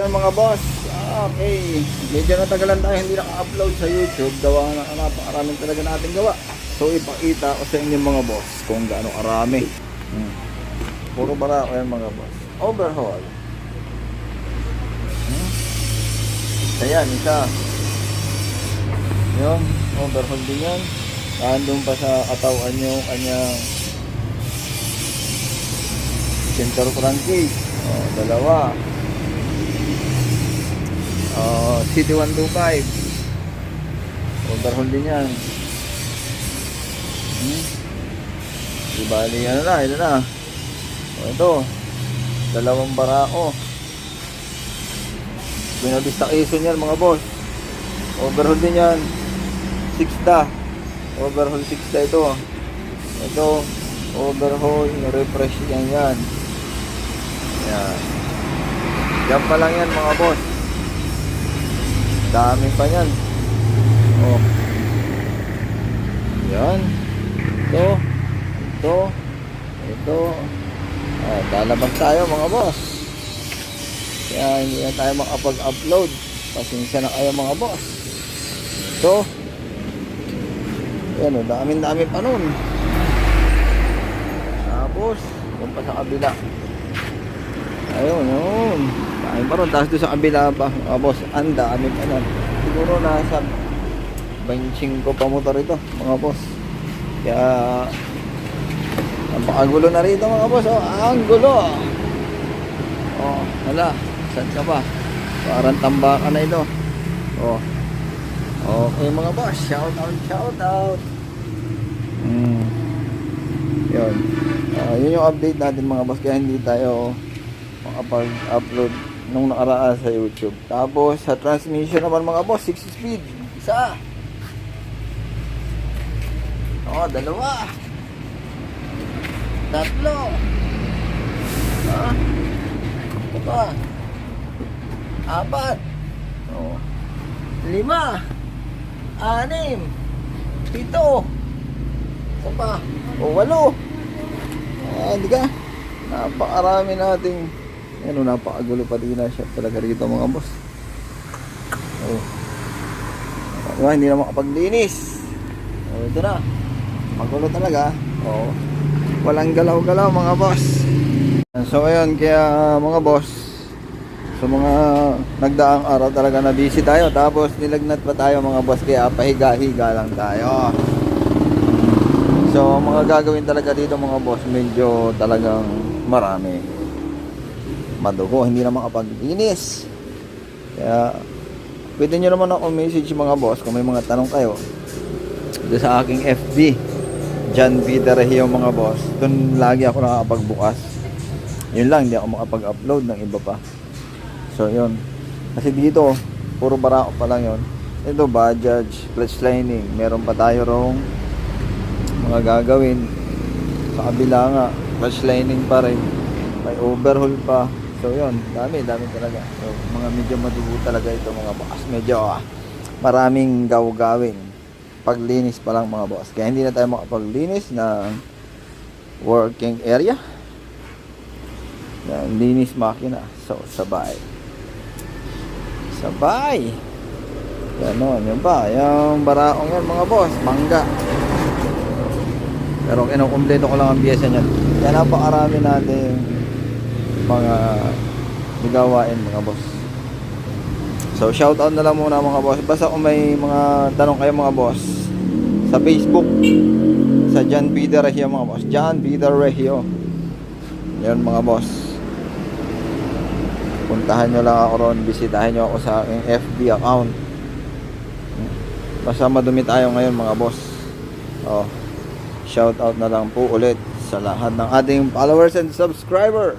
Yan mga boss, Ah, okay. Medyo natagalan tayo hindi naka-upload sa YouTube. Gawa na napakaraming talaga natin gawa. So ipakita ko sa inyo mga boss kung gaano karami. Hmm. Puro bara ko yan mga boss. Overhaul. Hmm. Ayan, isa. Yun, overhaul din yan. Nandun pa sa katawan yung kanyang center crankcase. Oh, dalawa. Oh, City 125. Overhaul din yan. Hmm? Di ano na, ito na. O, ito. Dalawang barako. Binabista Quezon yan mga boss. Overhaul din yan. 6 da. Overhaul 6 da ito. Ito. Overhaul. Refresh yan yan. Yan. Yan pa lang yan mga boss. Dami pa yan. Oh. Yan. Ito. Ito. Ito. Ah, lalabas tayo mga boss. Kaya hindi na tayo makapag-upload. Pasensya na kayo mga boss. Ito. Yan o, dami-dami pa nun. Tapos, yung pa sa kabila. Ayun, yun. Dami pa ron. Doon sa kabila pa, mga boss, ang dami pa nun. Siguro nasa 25 pa motor ito, mga boss. Kaya, napakagulo na rito mga boss. Oh, ang gulo. Oh, hala, saan ka pa? Parang tambakan na ito. Oh. Okay mga boss, shout out, shout out. Hmm. Yun. Ah, yun yung update natin mga boss kaya hindi tayo makapag-upload nung nakaraan sa YouTube. Tapos sa transmission naman mga boss, 6 speed. Isa. Oh, dalawa. Tatlo. Ah. Pa. Apat. Oh. Lima. Anim. Pito. Isa pa. O, walo. Ah, di ka? Napakarami nating ano, napakagulo pa din na siya talaga rito mga boss. Oh. Diba, hindi na makapaglinis. Oh, ito na. Magulo talaga. Oh. Walang galaw-galaw mga boss. So ayun, kaya mga boss, sa mga nagdaang araw talaga na busy tayo. Tapos nilagnat pa tayo mga boss, kaya pahiga-higa lang tayo. So, mga gagawin talaga dito mga boss, medyo talagang marami. Madugo, hindi na makapaglinis. Kaya, pwede nyo naman ako message mga boss kung may mga tanong kayo. Doon sa aking FB, John Peter Regio mga boss. Doon lagi ako nakakapagbukas. Yun lang, hindi ako makapag-upload ng iba pa. So, yun. Kasi dito, puro barako pa lang yun. Ito, Bajaj, clutch lining. Meron pa tayo rong mga gagawin sa kabila nga clutch lining pa rin may overhaul pa so yun. Dami dami talaga. So, mga medyo madugo talaga ito mga boss. Medyo ah, maraming gawgawin. Paglinis pa lang mga boss. Kaya hindi na tayo makapaglinis ng working area. Ng linis makina. So sabay. Sabay! Ganon, yun ba? Yung baraong yan mga boss, mangga. Pero kinukumpleto ko lang ang piyesa niyan. Kaya napakarami natin mga ligawain mga boss. So shoutout na lang muna mga boss. Basta kung may mga tanong kayo mga boss sa Facebook sa John Peter Regio mga boss. John Peter Regio. Yan mga boss. Puntahan nyo lang ako ron. Bisitahin nyo ako sa aking FB account. Basta madumi tayo ngayon mga boss. Oh shout out na lang po ulit sa lahat ng ating followers and subscriber.